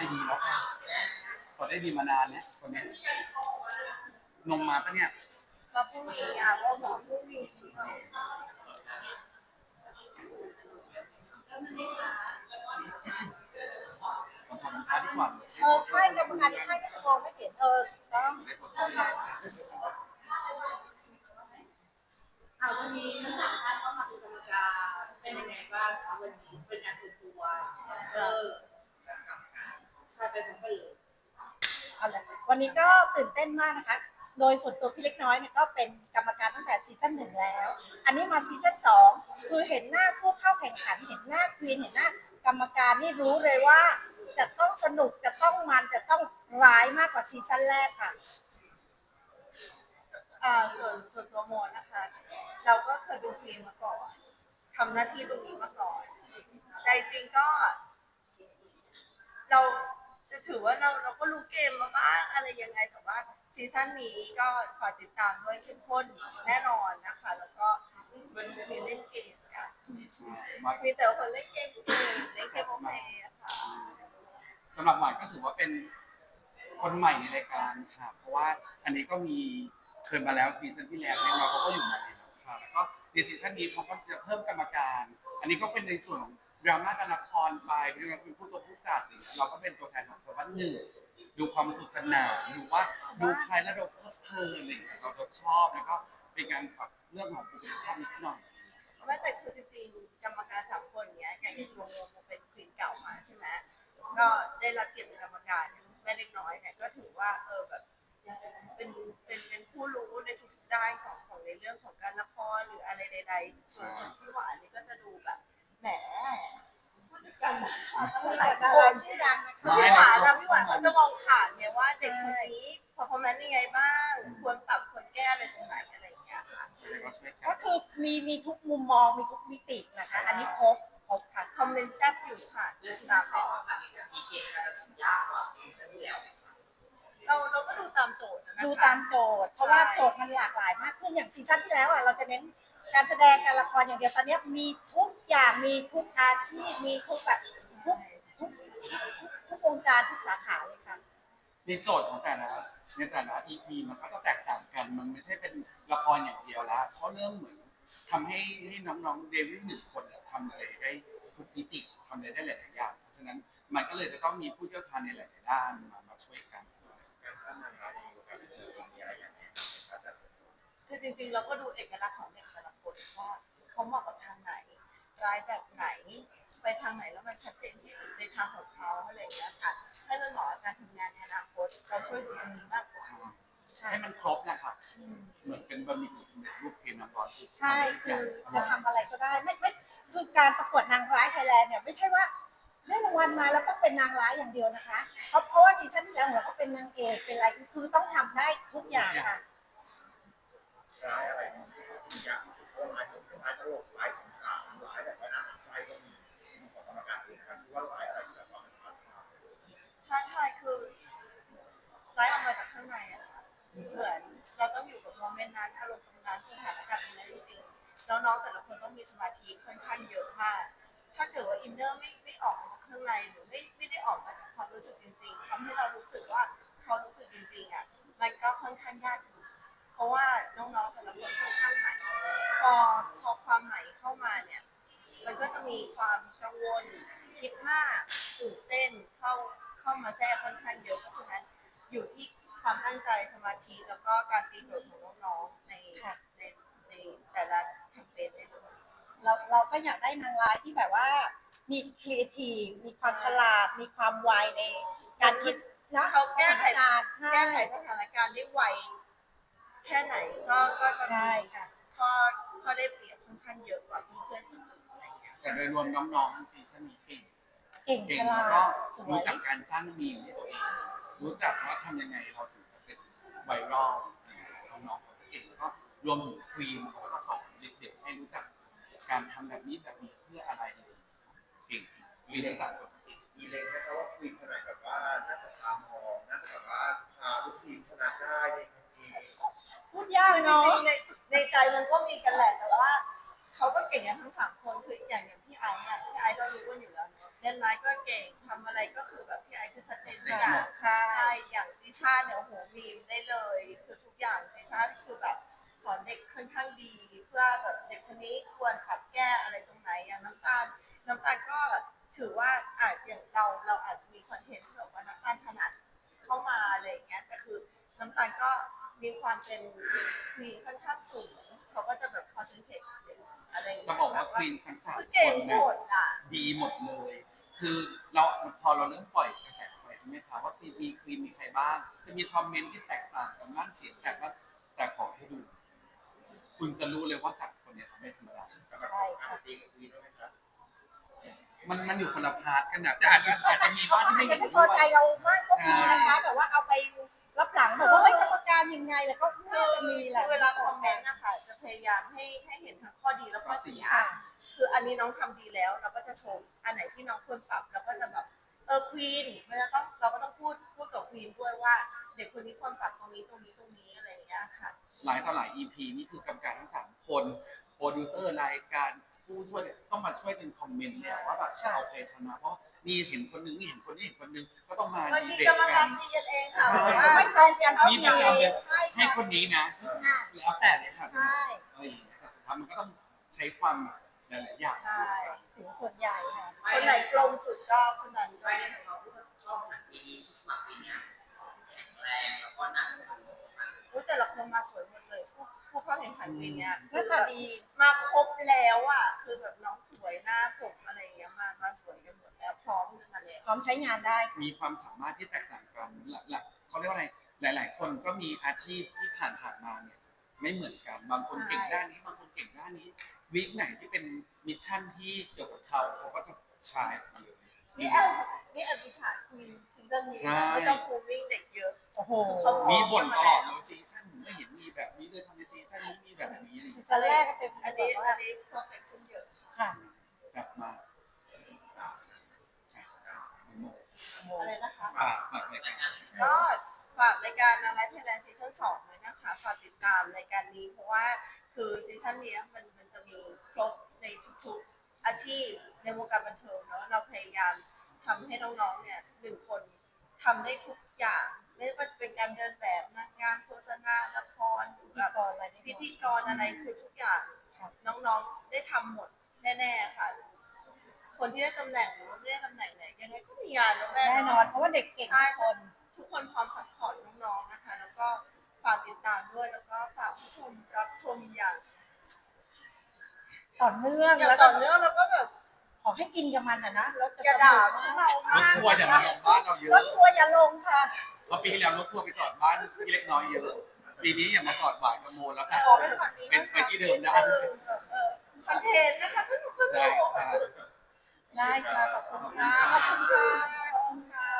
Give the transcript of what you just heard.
ได้ดีแล้วค่ะกดได้ดีมานานเนี่ยคนเนี้ยนมมาปะเนี่ยมาพรุ่งนี้อะว่าหมอพรุ่งนี้ผมทำมันค้าดีกว่าเออใช่กรรมการที่ให้ก็จะมองไม่เห็นเออต้องอ่าวันนี้ทั้งสามท่านก็มาเป็นกรรมการเป็นยังไงบ้างคะวันนี้เป็นการเปิดตัวเออ พร้อมกันเลยเอาละวันนี้ก็ตื่นเต้นมากนะคะ โดยส่วนตัวพี่เล็กน้อยเนี่ยก็เป็นกรรมการตั้งแต่ซีซั่นหนึ่งแล้ว อันนี้มาซีซั่นสองคือเห็นหน้าผู้เข้าแข่งขัน เห็นหน้าควีนเห็นหน้ากรรมการนี่รู้เลยว่า จะต้องสนุกจะต้องมันจะต้องร้ายมากกว่าซีซั่นแรกค่ะอ่าส่วนส่วนตัวโมนะคะ เราก็เคยเป็นทีมมาก่อนทำหน้าที่ตรงนี้มาก่อนแต่จริงก็ เรา ถือว่าเราเราก็รู้เกมมาบ้างอะไรยังไงแต่ว่าซีซั่นนี้ก็ขอติดตามด้วยเข้มข้นแน่นอนนะคะ แล้วก็มันมีเล่นเกมค่ะมามีแต่คนเล่นเกมเก่งเล่นเกมโอเคอะค่ะสำหรับหวานก็ถือว่าเป็นคนใหม่ในรายการค่ะ เพราะว่าอันนี้ก็มีเคยมาแล้วซีซั่นที่แล้วเนี่ยเราเขาก็อยู่มาแล้วค่ะแล้วก็ในซีซั่นนี้เขาก็จะเพิ่มกรรมการ อันนี้ก็เป็นในส่วนของ ดราม่าการละครไปเป็นผู้ตัวผู้จัดหรือเราก็เป็นตัวแทนของชาวบ้านหนึ่งดูความสนุกสนานดูว่าดูใครแล้วเราเพลิดเพลินอะไรอย่างเงี้ยเราชอบแล้วก็เป็นการปรับเรื่องของบุคลิกภาพนิดหน่อยไม่แต่คือจริงๆกรรมการสามคนเนี้ยอย่างตัวโมโมเป็นควีนเก่ามาใช่ไหมก็ได้รับเกียรติเป็นกรรมการแม่เล็กน้อยเนี่ก็ถือว่าเออแบบเป็นเป็นเป็นผู้รู้ในทุกด้านของของในเรื่องของการละครหรืออะไรใดๆส่วนส่วนพี่หวานนี่ก็จะดูแบบแหมผู้จัด การผู้จัดารชื่อดังนะคะพี่หวานนะพี่หวานเขาจะมองผ่านไงว่าเด็กคนนี้พอพอแมนยังไงบ้าง ควรปรับควรแก้อะไรตรงไหนอะไรอย่างเงี้ยค่ะ ก็คือมีมีทุกมุมมองมีทุกมิตินะคะ อันนี้ครบครบค่ะคอมเมนต์แซ่บอยู่ค่ะและซีซั่นสองค่ะมีเกณฑ์การตัดสินยากกว่าซีซั่นที่แล้วเราเราก็ดูตามโจทย์นะคะดูตามโจทย์ เพราะว่าโจทย์มันหลากหลายมากขึ้นอย่างซีซั่นที่แล้วอะเราจะเน้น การแสดงการละครอย่างเดียวตอนนี้มีทุกอย่างมีทุกอาชีพมีทุกแบบทุกทุกทุกทุกวงการทุกสาขาเลยค่ะ ในโจทย์ของแต่ละในแต่ละ EP มันก็จะแตกต่างกัน มันไม่ใช่เป็นละครอย่างเดียวแล้วเขาเริ่มเหมือนทำให้ให้น้องๆเดวิดหนึ่งคนเนี่ยทำอะไรได้ทุกมิติทำอะไรได้หลายๆอย่าง เพราะฉะนั้นมันก็เลยจะต้องมีผู้เชี่ยวชาญในหลายๆด้านมามาช่วยกัน การพัฒนาในวงการมีอะไรอย่างเงี้ยคือจริงๆ เราก็ดูเอกลักษณ์ของเด็กแต่ละคนว่าเขาเหมาะกับทางไหนร้ายแบบไหน ไปทางไหนแล้วมันชัดเจนที่สุดในทางของเขาอะไรอย่างเงี้ยค่ะให้มันเหมาะกับการทำงานในอนาคตเราช่วยดูตรงนี้มากกว่าให้มันครบนะครับ เหมือนเป็นบะหมี่กึ่งสำเร็จรูปเพียงน้ำร้อนที่ใช่คือจะทำอะไรก็ได้ไม่ไม่คือการประกวดนางร้ายไทยแลนด์เนี่ยไม่ใช่ว่าได้รางวัลมาแล้วต้องเป็นนางร้ายอย่างเดียวนะคะ เพราะเพราะว่าซีซั่นที่แล้วเราก็เป็นนางเอกเป็นอะไรคือต้องทำได้ทุกอย่างค่ะ ร้ายอะไร มีสมาธิค่อนข้างเยอะมาก ถ้าเกิดว่าอินเนอร์ไม่ไม่ออกมาจากข้างในหรือไม่ไม่ได้ออกมาจากความรู้สึกจริงๆทำให้เรารู้สึกว่าเขารู้สึกจริงๆอะมันก็ค่อนข้างยากอยู่เพราะว่าน้องๆแต่ละคนค่อนข้างใหม่พอพอความใหม่เข้ามาเนี่ย มันก็จะมีความกังวลคิดมากตื่นเต้นเข้าเข้ามาแทรกค่อนข้างเยอะเพราะฉะนั้นอยู่ที่ความตั้งใจสมาธิแล้วก็การตีโจทย์ของน้องๆในค่ะในในแต่ละ เราเราก็อยากได้นางร้ายที่แบบว่า มีครีเอทีฟมีความฉลาด มีความไวในการคิดนะเขาแก้ไขการใช่แก้ไขสถานการณ์ได้ไวแค่ไหนก็ก็จะมีใช่ค่ะข้อข้อได้เปรียบค่อนข้างเยอะกว่าเพื่อนๆคนอื่นอะไรอย่างเงี้ยแต่โดยรวมน้องๆทั้งซีซั่นนี้เก่งเก่งเก่งฉลาแล้วก็ดสวรู้ยจักการสร้างมีมให้ตัวเอง รู้จักว่าทำยังไงเราถึงจะเป็นไวรัลน้องๆเขาจะเก่งแล้วก็รวมถึงครีมเขาก็จะสอนเด็กๆให้รู้จัก การทำแบบนี้แบบนี้เพื่ออะไรเลยเก่งมีเล็กหลักมีเล็ไหมครับว่าคุยขนาดแบบว่าน่าจะพามองน่าจะแบบว่าพาลูกทีมชนะได้ในครั้งนี้พูดยากเนาะในในใจมันก็มีกันแหละแต่ว่าเขาก็เก่งทั้งสามคนคืออย่างอย่างพี่ไอ้เนี่ยพี่ไอ้เรารู้กันอยู่แล้วเนอะเล่นไลฟ์ก็เก่งทำอะไรก็คือแบบพี่ไอ้คือชัดเจนทุกอย่างใช่อย่างดิชาเนี่ยโอ้โห ราเราอาจจะมีคอนเทนต์ที่แบบว่าน้ำตาลถนัดเข้ามาอะไรอย่างเงี้ยแต่คือน้ำตาลก็มีความเป็นควีนค่อนข้างสูงเขาก็จะแบบคอนเซนเทรตอะไรอย่างจะเงี้ยบอกว่าควีนทั้งสามคือคเก่งนหมนะดอะดีหมดเลย คือเราพอเราเริ่มปล่อยกระแสไปใช่ไหมคะว่ามีควีนมีใครบ้าง จะมีคอมเมนต์ที่แตกต่างกันบ้างเสียงแต่ว่าแต่ขอให้ดู คุณจะรู้เลยว่าสามคนเนี่ยเขาไม่ธรรมดาสำหรับของอาร์ตีกับวีด้วยไห มครับมันมันอยู่คนละพาร์ทกันนะแต่อาจจะอาจจะมีบ้างที่ไม่อาจเห็จะนไม่พด้อวย ใจเรามากก็มีนะคะ แต่ว่าเอาไปรับหลังบอกว่าเฮ้ยกรรมการยังไงแล้วก็น่าจะมีแหละเวลาคอมเมนต์นะคะจะพยายามให้ให้เห็นทั้งข้อดีและข้อเสีย ค่ะ คืออันนี้น้องทำดีแล้วเราก็จะชม อันไหนที่น้องควรปรับเราก็จะแบบเออควีนเราจะต้องเราก็ต้องพูดพูดกับควีนด้วยว่า เด็กคนนี้ควรปรับตรงนี้ตรงนี้ตรงนี้อะไรอย่างเงี้ยค่ะ หลายต่อหลาย EP นี่คือกรรมการทั้งสามคน โปรดิวเซอร์รายการผู้ช่วยเนี่ย ต้องมาช่วยเป็นคอมเมนต์เนี่ยว่าแบบจะเอาใครชนะเพราะนี่เห็นคนนึงนี่เห็นคนนี้เห็นคนนึงก็ต้องมามันดีมีเบกรตรมกัการนตีกันเองค่ะใช่ว่าไม่ตรงกันก็มีมีแบบนั้นเลยใช่ให้ค่ะคนนี้นะอ่าแล้วแต่เลยค่ะใช่อะไรอย่างเงี้ยแต่สุดท้ายมันก็ต้องใช้ความหลายๆอย่างใช่ถึงส่วนใหญ่ค่ะคนไหนกลมสุดก็คนนั้นก็ไม่ได้ของเราที่ชอบหนังปีนี้ที่สมัครปีเนี้ยแข็งแรงแล้วก็น่าจะดูมันรู้แต่ละคนมาสวยหมดเลยผู้ผู้เข้าแข่งขันปีเนี้ยหน้าตาดีมาครบแล้วอะคือแบบน้องส วยหน้าผมอะไรอย่างเงี้ยมามาสวยกันหมดแล้วพร้อมกันมาแล้วพร้อมใช้งานได้มีความสามารถที่แตกต่างกันและและเขาเรียกว่าอะไร หลาย ๆ คนก็มีอาชีพที่ผ่านผ่านๆมาเนี่ย ไม่เหมือนกัน บางคนเก่งด้านนี้ บางคนเก่งด้านนี้ วิกไหนที่เป็นมิชชั่นที่เกี่ยวกับเขาเขาก็จะใช้เลยนี่แอบนี่แอบวิชาคุยซีซั่นนี้ใช่ไม่ต้องคูวิ่งเด็กเยอะโอ้โหเขาพร้อมีบ่นตลอดเลยซีซั่นไม่เห็นมีแบบนี้เลยทำไมซีซั่นนี้มีแบบนี้อะไรอย่างเงี้ยตอนแรกก็เต็มอันแบนี้บว่าอันนี้เพอร์เฟคขึ้นเยอะ ค่ะ แบบมาก อะไรนะคะอ่าฝากรายการ ก็ฝากรายการนางร้ายไทยแลนด์ซีซั่นสองเลยนะคะฝากติดตามรายการนี้เพราะว่าคือซีซั่นนี้มันมันจะมีครบในทุกๆอาชีพในวงการบันเทิงเนาะเราพยายามทำให้น้องๆเนี่ยหนึ่งคนทำได้ทุกอย่าง ไม่ว่าจะเป็นการเดินแบบนางงามโฆษณาละครหรือพิแบธีบกรอะไรนี่พิธีกรอะไรคือทุกอย่างน้องๆได้ทำหมดแน่ๆค่ะ คนที่ได้ตำแหน่งหรือว่าไม่ได้ตำแหน่งไหนยังไงก็มีงานแล้วแน่แน่นอนเพราะว่าเด็กเก่งทุกคน ทุกคนพร้อมซัพพอร์ตน้องๆนะคะ แล้วก็ฝากติดตามด้วยแล้วก็ฝากผู้ชมรับชมอย่างต่อเนื่องอย่างแล้วต่ก็อเนื่องแล้วก็แบบขอให้อินกับมันนะนะแล้วจะอย่าด่าพวกเรารถมากทัวร์อย่ามาลงบ้านเราเยรอะถทัวร์อย่าลงค่ะเพราะปีที่แล้วรถทัวร์ไปจอดบ้านพี่เล็กน้อยเยอะ ปีนี้อย่ามาจอดบ่ายกระโมลแล้วค่ะ ขอเป็นฝั่งนี้เป็นนะไปคะที่เดิมได้เออเออ ได้ค่ะขอบคุณค่ะขอบคุณค่ะ